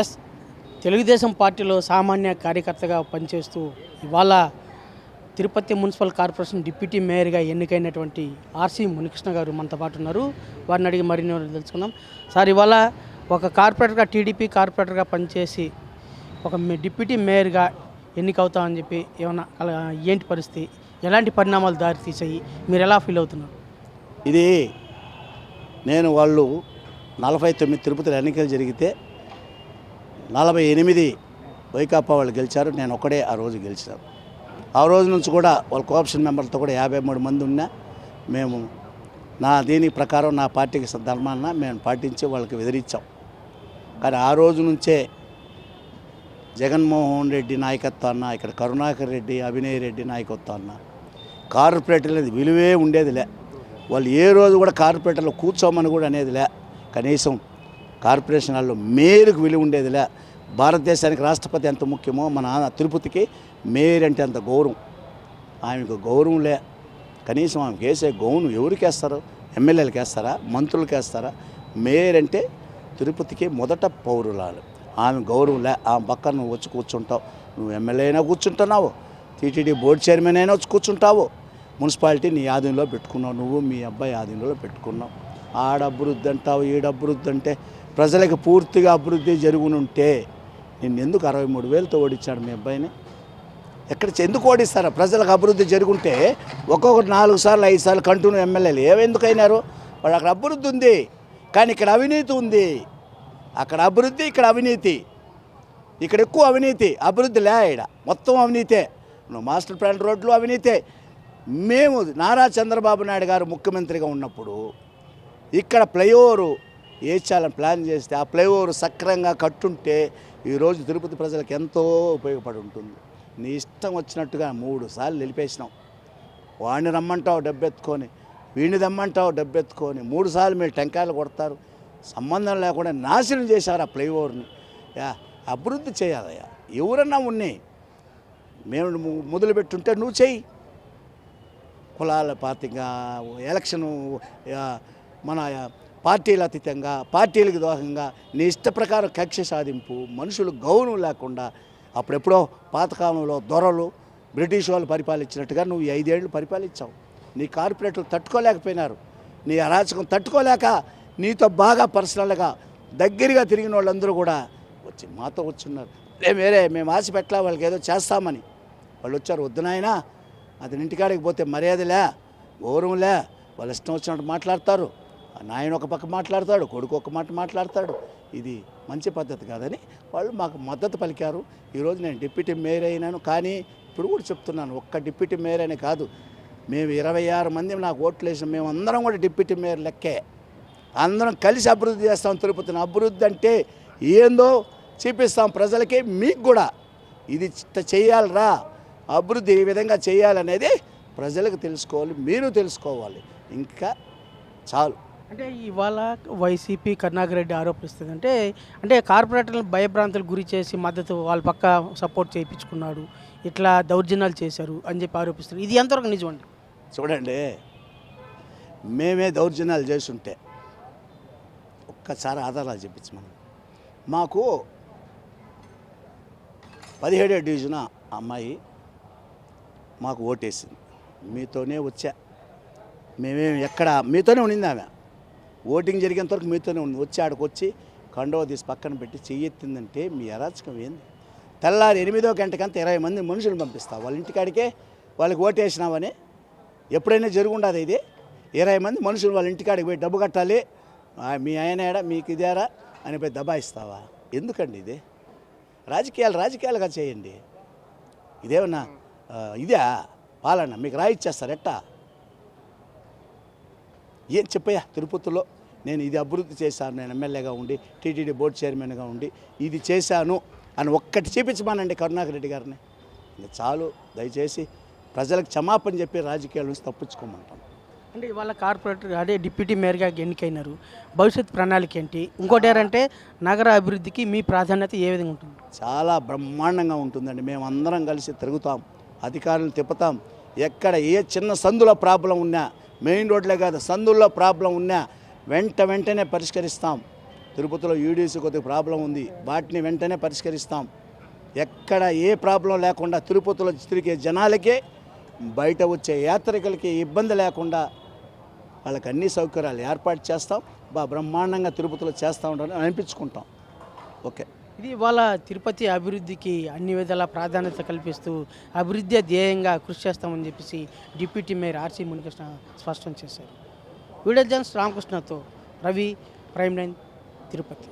Yes Telugu Desam పార్టీలో సామాన్య కార్యకర్తగా పనిచేస్తూ ఇవాళ తిరుపతి మున్సిపల్ కార్పొరేషన్ డిప్యూటీ మేయర్గా ఎన్నికైనటువంటి ఆర్సీ మునికృష్ణ గారు మనతో పాటు ఉన్నారు. వారిని అడిగి మరిన్ని వివరాలు తెలుసుకుందాం. సార్ ఇవాళ ఒక కార్పొరేటర్గా టీడీపీ కార్పొరేటర్గా పనిచేసి ఒక డిప్యూటీ మేయర్గా ఎన్నికవుతామని చెప్పి ఏమన్నా అలా ఏంటి పరిస్థితి? ఎలాంటి పరిణామాలు దారి తీసాయి మీరు ఎలా ఫీల్ అవుతున్నారు? ఇది నేను వాళ్ళు నలభై తొమ్మిది తిరుపతిలో ఎన్నికలు జరిగితే నలభై ఎనిమిది వైకాపా వాళ్ళు గెలిచారు. నేను ఒక్కడే ఆ రోజు గెలిచాను. ఆ రోజు నుంచి కూడా వాళ్ళ కోఆప్షన్ మెంబర్తో కూడా యాభై మూడు మంది ఉన్నా. మేము నా దీని ప్రకారం నా పార్టీకి ధర్మాన్న మేము పాటించి వాళ్ళకి బెదిరించాం. కానీ ఆ రోజు నుంచే జగన్మోహన్ రెడ్డి నాయకత్వాన్న ఇక్కడ కరుణాకర్ రెడ్డి అభినయ్ రెడ్డి నాయకత్వాన్న కార్పొరేటర్లు అనేది విలువే ఉండేదిలే వాళ్ళు ఏ రోజు కూడా కార్పొరేటర్లో కూర్చోమని కూడా అనేదిలే. కనీసం కార్పొరేషన్ వాళ్ళు మేరుకు విలువ ఉండేదిలే. భారతదేశానికి రాష్ట్రపతి ఎంత ముఖ్యమో మన తిరుపతికి మేరంటే అంటే అంత గౌరవం. ఆమెకు గౌరవం లే. కనీసం ఆమెకు వేసే గౌను ఎవరికి వేస్తారు? ఎమ్మెల్యేలకు వేస్తారా? మంత్రులకు వేస్తారా? మేయర్ అంటే తిరుపతికి మొదట పౌరులాలు. ఆమె గౌరవం లే. ఆమె పక్కన నువ్వు వచ్చి కూర్చుంటావు. నువ్వు ఎమ్మెల్యే అయినా కూర్చుంటున్నావు. టీటీడీ బోర్డు చైర్మన్ అయినా వచ్చి కూర్చుంటావు. మున్సిపాలిటీ నీ ఆధీనంలో పెట్టుకున్నావు. నువ్వు మీ అబ్బాయి ఆధీనంలో పెట్టుకున్నావు. ఆడ అభివృద్ధి అంటావు ఈడ అభివృద్ధి అంటే ప్రజలకు పూర్తిగా అభివృద్ధి జరుగునుంటే నేను ఎందుకు అరవై మూడు వేలతో ఓడించాడు మీ అబ్బాయిని? ఎక్కడ ఎందుకు ఓడిస్తారా? ప్రజలకు అభివృద్ధి జరుగుంటే ఒక్కొక్కటి నాలుగు సార్లు ఐదు సార్లు కంటిన్యూ ఎమ్మెల్యేలు. ఏవెందుకైనారు అయినారు వాళ్ళు అక్కడ అభివృద్ధి ఉంది కానీ ఇక్కడ అవినీతి ఉంది. అక్కడ అభివృద్ధి ఇక్కడ అవినీతి. ఇక్కడ ఎక్కువ అవినీతి. అభివృద్ధి లే ఇక్కడ మొత్తం అవినీతే. నువ్వు మాస్టర్ ప్లాన్ రోడ్లు అవినీతే. మేము నారా చంద్రబాబు నాయుడు గారు ముఖ్యమంత్రిగా ఉన్నప్పుడు ఇక్కడ ఫ్లైఓవర్ వేయించాలని ప్లాన్ చేస్తే ఆ ఫ్లైఓవర్ సక్రంగా కట్టుంటే ఈరోజు తిరుపతి ప్రజలకు ఎంతో ఉపయోగపడి ఉంటుంది. నీ ఇష్టం వచ్చినట్టుగా మూడు సార్లు నిలిపేసినాం వాడిని రమ్మంటావు డబ్బెత్తుకొని వీడిని దమ్మంటావు డబ్బెత్తుకొని మూడు సార్లు మీరు టెంకాయలు కొడతారు. సంబంధం లేకుండా నాశనం చేశారు ఆ ఫ్లైఓవర్ని. యా అభివృద్ధి చేయాలయ్యా. ఎవరన్నా ఉన్నాయి మేము మొదలుపెట్టుంటే నువ్వు చెయ్యి. కులాల పాతిగా ఎలక్షను మన పార్టీలు అతీతంగా పార్టీలకు దోహంగా నీ ఇష్ట ప్రకారం కక్ష సాధింపు మనుషులు గౌరవం లేకుండా అప్పుడెప్పుడో పాతకాలంలో దొరలు బ్రిటిష్ వాళ్ళు పరిపాలించినట్టుగా నువ్వు ఐదేళ్ళు పరిపాలించావు. నీ కార్పొరేట్లు తట్టుకోలేకపోయినారు. నీ అరాచకం తట్టుకోలేక నీతో బాగా పర్సనల్గా దగ్గరగా తిరిగిన వాళ్ళందరూ కూడా వచ్చి మాతో వచ్చున్నారు. "లే వేరే మేము ఆశ పెట్టలా వాళ్ళకి ఏదో చేస్తామని. వాళ్ళు వచ్చారు వద్దునాయనా అతని ఇంటికాడికి పోతే మర్యాదలే గౌరవంలే వాళ్ళు ఇష్టం వచ్చినట్టు మాట్లాడతారు. నాయన ఒక పక్క మాట్లాడతాడు కొడుకు ఒక మాట మాట్లాడతాడు. ఇది మంచి పద్ధతి కాదని వాళ్ళు మాకు మద్దతు పలికారు. ఈరోజు నేను డిప్యూటీ మేయర్ అయినాను కానీ ఇప్పుడు కూడా చెప్తున్నాను ఒక్క డిప్యూటీ మేయర్ అనే కాదు. మేము ఇరవై ఆరు మంది నాకు ఓట్లు వేసిన మేము అందరం కూడా డిప్యూటీ మేయర్ లెక్కే. అందరం కలిసి అభివృద్ధి చేస్తాం తిరుపతిని. అభివృద్ధి అంటే ఏందో చూపిస్తాం ప్రజలకి మీకు కూడా. ఇది చేయాలరా చేయాలిరా? అభివృద్ధి ఈ విధంగా చేయాలనేది ప్రజలకు తెలుసుకోవాలి మీరు తెలుసుకోవాలి. ఇంకా చాలు. అంటే ఇవాళ వైసీపీ కరుణాకర్ రెడ్డి ఆరోపిస్తుంది. అంటే అంటే కార్పొరేటర్లను భయభ్రాంతులకు గురి చేసి మద్దతు వాళ్ళ పక్క సపోర్ట్ చేయించుకున్నాడు. ఇట్లా దౌర్జన్యాలు చేశారు అని చెప్పి ఆరోపిస్తారు ఇది ఎంతవరకు నిజమండి చూడండి మేమే దౌర్జన్యాలు చేస్తుంటే ఒక్కసారి ఆధారాలు చెప్పించు మనం మాకు పదిహేడో డివిజన్ ఆ అమ్మాయి మాకు ఓటేసింది. మీతోనే వచ్చా. మేమేమి ఎక్కడ మీతోనే ఉండింది ఆమె. ఓటింగ్ జరిగేంత వరకు మీతోనే ఉంది వచ్చి ఆడికి వచ్చి కండవ తీసి పక్కన పెట్టి చెయ్యెత్తిందంటే మీ అరాచకం ఏంది? తెల్లారి ఎనిమిదో గంటకంతా ఇరవై మంది మనుషులు పంపిస్తావు. వాళ్ళ ఇంటికాడికే వాళ్ళకి ఓటేసినావని ఎప్పుడైనా జరుగుండదు ఇది? ఇరవై మంది మనుషులు వాళ్ళ ఇంటికాడికి పోయి డబ్బు కట్టాలి. మీ ఆయన ఏడా మీకు ఇదేరా అని పోయి దబాయిస్తావా? ఎందుకండి ఇది? రాజకీయాలు రాజకీయాలుగా చేయండి. ఇదేమన్నా ఇదే పాలన? మీకు రాయిచ్చేస్తారు ఎట్టా? ఏం చెప్పయ్యా తిరుపతిలో? నేను ఇది అభివృద్ధి చేశాను నేను ఎమ్మెల్యేగా ఉండి టీటీడీ బోర్డు చైర్మన్గా ఉండి ఇది చేశాను అని ఒక్కటి చూపించమానండి కరుణాకర్ రెడ్డి గారిని. ఇంకా చాలు దయచేసి ప్రజలకు క్షమాపణ చెప్పి రాజకీయాల నుంచి తప్పించుకోమంటాం. అంటే ఇవాళ కార్పొరేటర్ అదే డిప్యూటీ మేయర్గా ఎన్నికైనారు. భవిష్యత్ ప్రణాళిక ఏంటి? ఇంకోటి ఏంటంటే నగర అభివృద్ధికి మీ ప్రాధాన్యత ఏ విధంగా ఉంటుంది? చాలా బ్రహ్మాండంగా ఉంటుందండి. మేము అందరం కలిసి తిరుగుతాం అధికారులను తిప్పుతాం. ఎక్కడ ఏ చిన్న సందులో ప్రాబ్లం ఉన్నా మెయిన్ రోడ్లే కాదు సందుల్లో ప్రాబ్లం ఉన్నా వెంట వెంటనే పరిష్కరిస్తాం. తిరుపతిలో యూడీసీ కొద్దిగా ప్రాబ్లం ఉంది. వాటిని వెంటనే పరిష్కరిస్తాం. ఎక్కడ ఏ ప్రాబ్లం లేకుండా తిరుపతిలో తిరిగే జనాలకే బయట వచ్చే యాత్రికులకి ఇబ్బంది లేకుండా వాళ్ళకి అన్ని సౌకర్యాలు ఏర్పాటు చేస్తాం. బా బ్రహ్మాండంగా తిరుపతిలో చేస్తూ ఉంటామని అనిపించుకుంటాం. ఓకే. ఇది ఇవాళ తిరుపతి అభివృద్ధికి అన్ని విధాల ప్రాధాన్యత కల్పిస్తూ అభివృద్ధి ధ్యేయంగా కృషి చేస్తామని చెప్పేసి డిప్యూటీ మేయర్ ఆర్సీ మునికృష్ణ స్పష్టం చేశారు. వీడియో జన్స్ రామకృష్ణతో రవి ప్రైమ్ నైన్ తిరుపతి.